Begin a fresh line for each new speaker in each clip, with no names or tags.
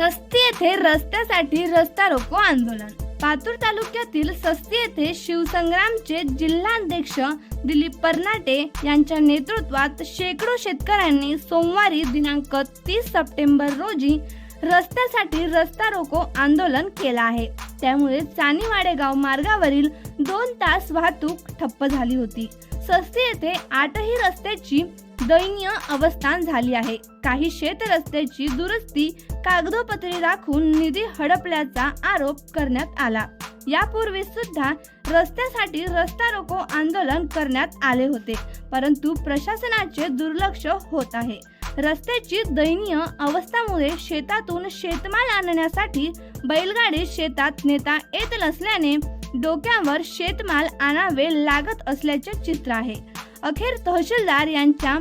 सस्ती येथे रस्त्यासाठी रस्ता रोको आंदोलन. पातूर तालुक्यातील सस्ती येथे शिवसंग्रामचे जिल्हाध्यक्ष दिलीप परनाटे यांच्या नेतृत्वात शेकडो शेतकऱ्यांनी सोमवारी दिनांक तीस सप्टेंबर रोजी रस्त्यासाठी रस्ता रोको आंदोलन केलं आहे. त्यामुळे चानीवाडेगाव मार्गावरील दोन तास वाहतूक ठप्प झाली होती. सस्ती येथे आठही रस्त्याची दयनीय अवस्था झाली आहे. काही शेत रस्त्याची दुरुस्ती कागदोपत्री राखून निधी हडपल्याचा आरोप करण्यात आला. यापूर्वी सुद्धा रस्त्यासाठी रस्ता रोको आंदोलन करण्यात आले होते परंतु प्रशासनाचे दुर्लक्ष होत आहे. रस्त्याची दयनीय अवस्थामुळे शेतातून शेतमाल आणण्यासाठी बैलगाडी शेतात नेता येत नसल्याने डोक्यावर शेतमाल आणावे लागत असल्याचे चित्र आहे. अखेर तहसीलदार यांच्या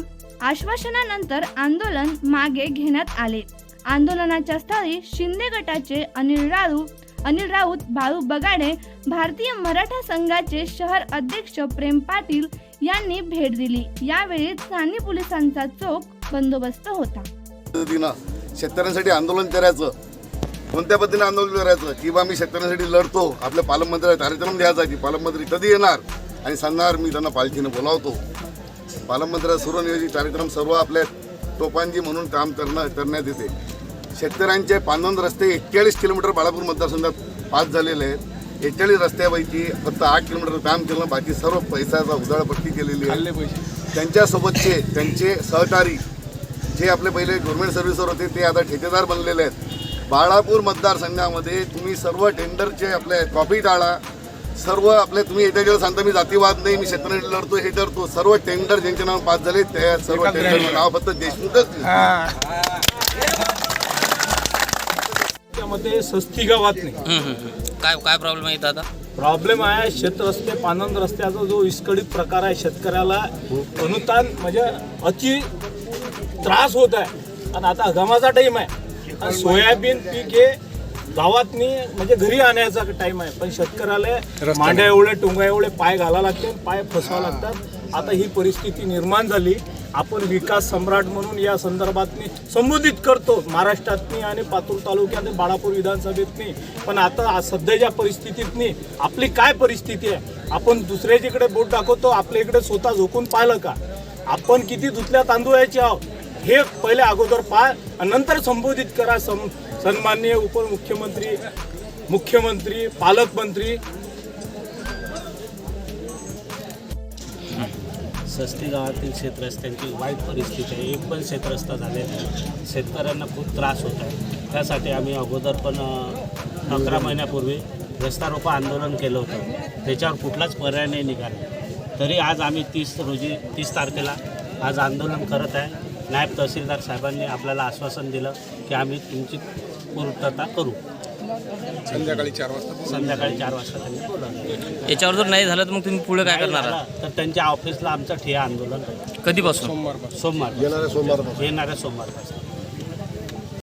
आश्वासनानंतर आंदोलन मागे घेण्यात आले. आंदोलनाच्या स्थळी शिंदे गटाचे अनिल राऊ अनिल राऊत बाळू बगाडे भारतीय मराठा संघाचे शहर अध्यक्ष प्रेम पाटील यांनी भेट दिली. यावेळी स्थानिक पोलिसांचा चोख बंदोबस्त होता.
शेतकऱ्यांसाठी आंदोलन करायचं. कोणत्या पद्धतीने आंदोलन करायचं? किंवा आम्ही मी शेतकऱ्यांसाठी लढतो आपल्या पालकमंत्र्याला कार्यक्रम द्यायचा की पालकमंत्री कधी येणार? आणि सांगणार मी त्यांना पालखीनं बोलावतो. पालकमंत्र्याचा सर्व नियोजित कार्यक्रम सर्व आपल्या टोपांजी म्हणून काम करणं करण्यात येते. शेतकऱ्यांचे पांदन रस्ते एक्केचाळीस किलोमीटर बाळापूर मतदारसंघात पास झालेले आहेत. एक्केचाळीस रस्त्यापैकी फक्त आठ किलोमीटर काम केलं बाकी सर्व पैशाचा उधाळपट्टी केलेली आहे. त्यांच्यासोबतचे त्यांचे सहकारी जे आपले पहिले गव्हर्नमेंट सर्व्हिसवर होते ते आता ठेकेदार बनलेले आहेत. बाळापूर मतदारसंघामध्ये तुम्ही सर्व टेंडरचे आपले कॉपी टाळा. सर्व आपले तुम्ही येत्या जेव्हा सांगता मी जातीवाद नाही मी शेतकऱ्यांसाठी लढतो हे करतो. सर्व टेंडर ज्यांचे नाव पास झाले त्या सर्व टेंडर नाव फक्त देशमुखच
त्यामध्ये सस्ती गावात नाही.
काय काय प्रॉब्लेम आहे आता?
प्रॉब्लेम आहे शेत रस्ते पानंद रस्त्याचा जो विस्कळीत प्रकार आहे शेतकऱ्याला अनुदान म्हणजे अति त्रास होत आहे. आणि आता हगामाचा टाईम आहे. आणि सोयाबीन पीक हे गावातनी म्हणजे घरी आणायचा टाईम आहे. पण शेतकऱ्याला मांड्या एवढे टोंगा एवढे पाय घाला लागते पाय फसवा लागतात. आता ही परिस्थिती निर्माण झाली. आपण विकास सम्राट म्हणून या संदर्भात संबोधित करतो. महाराष्ट्रातनी आणि पातूर तालुक्यात बाळापूर विधानसभेतनी. पण आता सध्याच्या परिस्थितीतनी आपली काय परिस्थिती आहे? आपण दुसऱ्याच्याकडे बोट दाखवतो आपल्या इकडे स्वतः झोकून पाहिलं का? आपण किती धुतल्या तांदूळाचे आहोत? हे पहिले अगोदर पा नंतर संबोधित करा सम सन्माननीय उपमुख्यमंत्री मुख्यमंत्री पालकमंत्री.
सस्ती गावातील शेतरस्त्यांची वाईट परिस्थिती आहे. एक पण शेतरस्ता झालेला शेतकऱ्यांना खूप त्रास होत आहे. त्यासाठी आम्ही अगोदर पण अकरा महिन्यापूर्वी रस्ता आंदोलन केलं होतं. त्याच्यावर कुठलाच पर्याय नाही निघाला. तरी आज आम्ही तीस रोजी तीस तारखेला आज आंदोलन करत आहे. नायब तहसीलदार साहेबांनी आपल्याला आश्वासन दिलं की आम्ही तुमची पूर्तता करू.
संध्याकाळी चार वाजता
संध्याकाळी चार वाजता त्यांनी बोलवलं.
याच्यावर जर नाही झालं तर मग तुम्ही पुढे काय करणार आहात?
झालं तर त्यांच्या ऑफिसला आमचं ठिया आंदोलन.
कधीपासून?
सोमवार
येणाऱ्या सोमवार
येणाऱ्या सोमवारपासून.